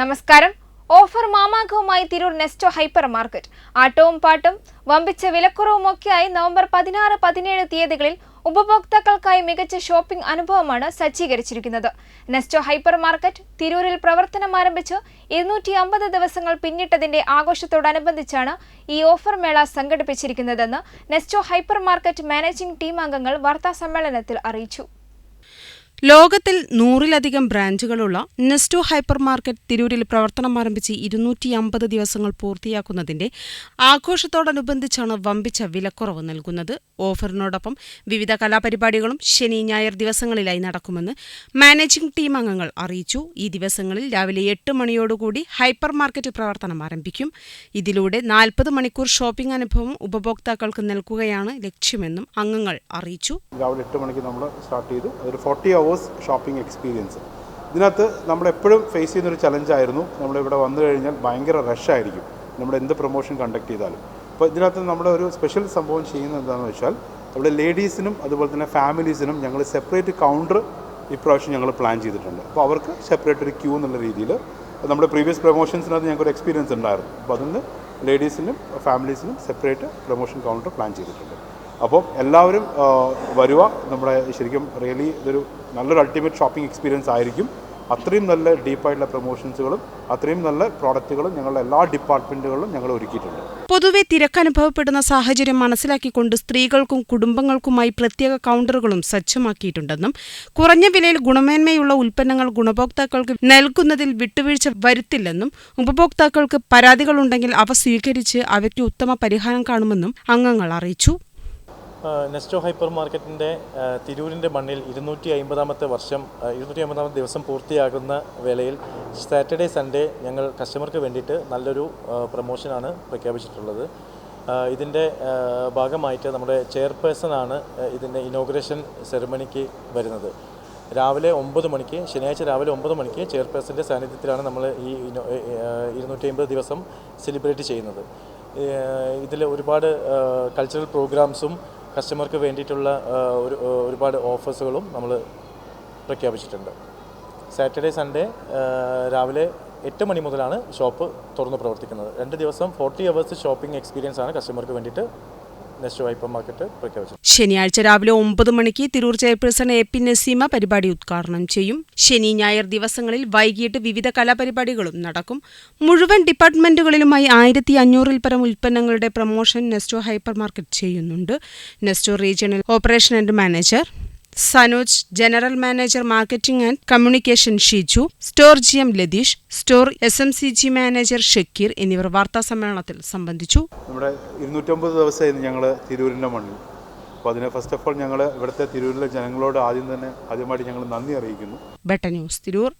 നമസ്കാരം. ഓഫർ മാമാങ്കവുമായി Tirur Nesto hypermarket. ആട്ടവും പാട്ടും വമ്പിച്ച വിലക്കുറവുമൊക്കെയായി നവംബർ പതിനാറ് പതിനേഴ് തീയതികളിൽ ഉപഭോക്താക്കൾക്കായി മികച്ച ഷോപ്പിംഗ് അനുഭവമാണ് സജ്ജീകരിച്ചിരിക്കുന്നത്. നെസ്റ്റോ ഹൈപ്പർ മാർക്കറ്റ് തിരൂരിൽ പ്രവർത്തനം ആരംഭിച്ച് ഇരുന്നൂറ്റി അമ്പത് ദിവസങ്ങൾ പിന്നിട്ടതിന്റെ ആഘോഷത്തോടനുബന്ധിച്ചാണ് ഈ ഓഫർ മേള സംഘടിപ്പിച്ചിരിക്കുന്നതെന്ന് Nesto hypermarket managing team അംഗങ്ങൾ വാർത്താ സമ്മേളനത്തിൽ അറിയിച്ചു. ലോകത്തിൽ നൂറിലധികം ബ്രാഞ്ചുകളുള്ള നെസ്റ്റോ ഹൈപ്പർ മാർക്കറ്റ് തിരൂരിൽ പ്രവർത്തനം ആരംഭിച്ച് ഇരുന്നൂറ്റി അമ്പത് ദിവസങ്ങൾ പൂർത്തിയാക്കുന്നതിന്റെ ആഘോഷത്തോടനുബന്ധിച്ചാണ് വമ്പിച്ച വിലക്കുറവ് നൽകുന്നത്. ഓഫറിനോടൊപ്പം വിവിധ കലാപരിപാടികളും ശനി ഞായർ ദിവസങ്ങളിലായി നടക്കുമെന്ന് മാനേജിംഗ് ടീം അംഗങ്ങൾ അറിയിച്ചു. ഈ ദിവസങ്ങളിൽ രാവിലെ എട്ട് മണിയോടുകൂടി ഹൈപ്പർ മാർക്കറ്റ് പ്രവർത്തനം ആരംഭിക്കും. ഇതിലൂടെ നാൽപ്പത് മണിക്കൂർ ഷോപ്പിംഗ് അനുഭവം ഉപഭോക്താക്കൾക്ക് നൽകുകയാണ് ലക്ഷ്യമെന്നും അംഗങ്ങൾ അറിയിച്ചു. രാവിലെ മണിക്ക് നമ്മൾ സ്റ്റാർട്ട് ചെയ്തു. ഒരു ഫോർട്ടി അവേഴ്സ് ഷോപ്പിംഗ് എക്സ്പീരിയൻസ് ഇതിനകത്ത് നമ്മളെപ്പോഴും ഫേസ് ചെയ്യുന്ന ചെയ്യുന്നൊരു ചലഞ്ചായിരുന്നു നമ്മളിവിടെ വന്നു കഴിഞ്ഞാൽ ഭയങ്കര റഷായിരിക്കും നമ്മുടെ എന്ത് പ്രൊമോഷൻ കണ്ടക്ട് ചെയ്താലും. അപ്പോൾ ഇതിനകത്ത് നമ്മുടെ ഒരു സ്പെഷ്യൽ സംഭവം ചെയ്യുന്നത് എന്താണെന്ന് വെച്ചാൽ ഇവിടെ ലേഡീസിനും അതുപോലെ തന്നെ ഫാമിലീസിനും ഞങ്ങൾ സെപ്പറേറ്റ് കൗണ്ടർ ഇപ്രാവശ്യം ഞങ്ങൾ പ്ലാൻ ചെയ്തിട്ടുണ്ട്. അപ്പോൾ അവർക്ക് സെപ്പറേറ്റ് ഒരു ക്യൂ എന്നുള്ള രീതിയിൽ നമ്മുടെ പ്രീവിയസ് പ്രൊമോഷൻസിനകത്ത് ഞങ്ങൾക്ക് ഒരു എക്സ്പീരിയൻസ് ഉണ്ടായിരുന്നു. അപ്പോൾ അതിന് ലേഡീസിനും ഫാമിലീസിനും സെപ്പറേറ്റ് പ്രൊമോഷൻ കൗണ്ടർ പ്ലാൻ ചെയ്തിട്ടുണ്ട്. അപ്പോൾ എല്ലാവരും വരിക. നമ്മുടെ ശരിക്കും റിയലി ഇതൊരു നല്ലൊരു അൾട്ടിമേറ്റ് ഷോപ്പിംഗ് എക്സ്പീരിയൻസ് ആയിരിക്കും. അത്രയും നല്ല ഡീപ്പായിട്ടുള്ള പ്രൊമോഷൻസുകളും അത്രയും നല്ല പ്രോഡക്റ്റുകളും ഞങ്ങളുടെ എല്ലാ ഡിപ്പാർട്ട്മെന്റുകളിലും ഞങ്ങൾ ഒരുക്കിയിട്ടുണ്ട്. പൊതുവെ തിരക്കനുഭവപ്പെടുന്ന സാഹചര്യം മനസ്സിലാക്കിക്കൊണ്ട് സ്ത്രീകൾക്കും കുടുംബങ്ങൾക്കുമായി പ്രത്യേക കൗണ്ടറുകളും സജ്ജമാക്കിയിട്ടുണ്ടെന്നും കുറഞ്ഞ വിലയിൽ ഗുണമേന്മയുള്ള ഉൽപ്പന്നങ്ങൾ ഗുണഭോക്താക്കൾക്ക് നൽകുന്നതിൽ വിട്ടുവീഴ്ച വരുത്തില്ലെന്നും ഉപഭോക്താക്കൾക്ക് പരാതികളുണ്ടെങ്കിൽ അവ സ്വീകരിച്ച് അവയ്ക്ക് ഉത്തമ പരിഹാരം കാണുമെന്നും അംഗങ്ങൾ അറിയിച്ചു. നെസ്റ്റോ ഹൈപ്പർ മാർക്കറ്റിന്റെ തിരൂരിന്റെ മണ്ണിൽ ഇരുന്നൂറ്റി അമ്പതാമത്തെ വർഷം ഇരുന്നൂറ്റി അമ്പതാമത്തെ ദിവസം പൂർത്തിയാകുന്ന വേളയിൽ സാറ്റർഡേ സൺഡേ ഞങ്ങൾ കസ്റ്റമർക്ക് വേണ്ടിയിട്ട് നല്ലൊരു പ്രൊമോഷനാണ് പ്രഖ്യാപിച്ചിട്ടുള്ളത്. ഇതിന്റെ ഭാഗമായിട്ട് നമ്മുടെ ചെയർപേഴ്സണാണ് ഇതിന്റെ ഇനോഗ്രേഷൻ സെറമണിക്ക് വരുന്നത്. രാവിലെ ഒമ്പത് മണിക്ക് ശനിയാഴ്ച രാവിലെ ഒമ്പത് മണിക്ക് ചെയർപേഴ്സന്റെ സാന്നിധ്യത്തിലാണ് നമ്മൾ ഈ ഇരുന്നൂറ്റി അമ്പത് ദിവസം സെലിബ്രേറ്റ് ചെയ്യുന്നത്. ഇതിൽ ഒരുപാട് കൾച്ചറൽ പ്രോഗ്രാംസും കസ്റ്റമർക്ക് വേണ്ടിയിട്ടുള്ള ഒരു ഒരുപാട് ഓഫേഴ്സുകളും നമ്മൾ പ്രഖ്യാപിച്ചിട്ടുണ്ട്. സാറ്റർഡേ സൺഡേ രാവിലെ എട്ട് മണി മുതലാണ് ഷോപ്പ് തുറന്ന് പ്രവർത്തിക്കുന്നത്. രണ്ട് ദിവസം ഫോർട്ടി അവേഴ്സ് ഷോപ്പിംഗ് എക്സ്പീരിയൻസ് ആണ് കസ്റ്റമർക്ക് വേണ്ടിയിട്ട് പ്രഖ്യാപിച്ചത് ശനിയാഴ്ച രാവിലെ ഒമ്പത് മണിക്ക് Tirur chairperson A P Naseema പരിപാടി ഉദ്ഘാടനം ചെയ്യും. ശനി ഞായർ ദിവസങ്ങളിൽ വൈകിട്ട് വിവിധ കലാപരിപാടികളും നടക്കും. മുഴുവൻ ഡിപ്പാർട്ട്മെന്റുകളിലുമായി ആയിരത്തി അഞ്ഞൂറിൽ പരം ഉൽപ്പന്നങ്ങളുടെ പ്രൊമോഷൻ നെസ്റ്റോ ഹൈപ്പർ മാർക്കറ്റ് ചെയ്യുന്നുണ്ട്. Nesto regional operation and manager Sanoj general manager marketing and communication Shiju store G M Latheesh store S M C G manager Shakeer എന്നിവർ വാർത്താ സമ്മേളനത്തിൽ സംബന്ധിച്ചു. നമ്മുടെ ഇരുന്നൂറ്റമ്പത് ദിവസമായിരുന്നു ഞങ്ങൾ തിരൂരിന്റെ മണ്ണിൽ. അപ്പോൾ അതിന് ഫസ്റ്റ് ഓഫ് ഓൾ ഞങ്ങൾ ഇവിടുത്തെ തിരൂരിലെ ജനങ്ങളോട് ആദ്യം തന്നെ ആദ്യമായിട്ട് ഞങ്ങൾ നന്ദി അറിയിക്കുന്നു. ബെട്ട ന്യൂസ് തിരൂർ.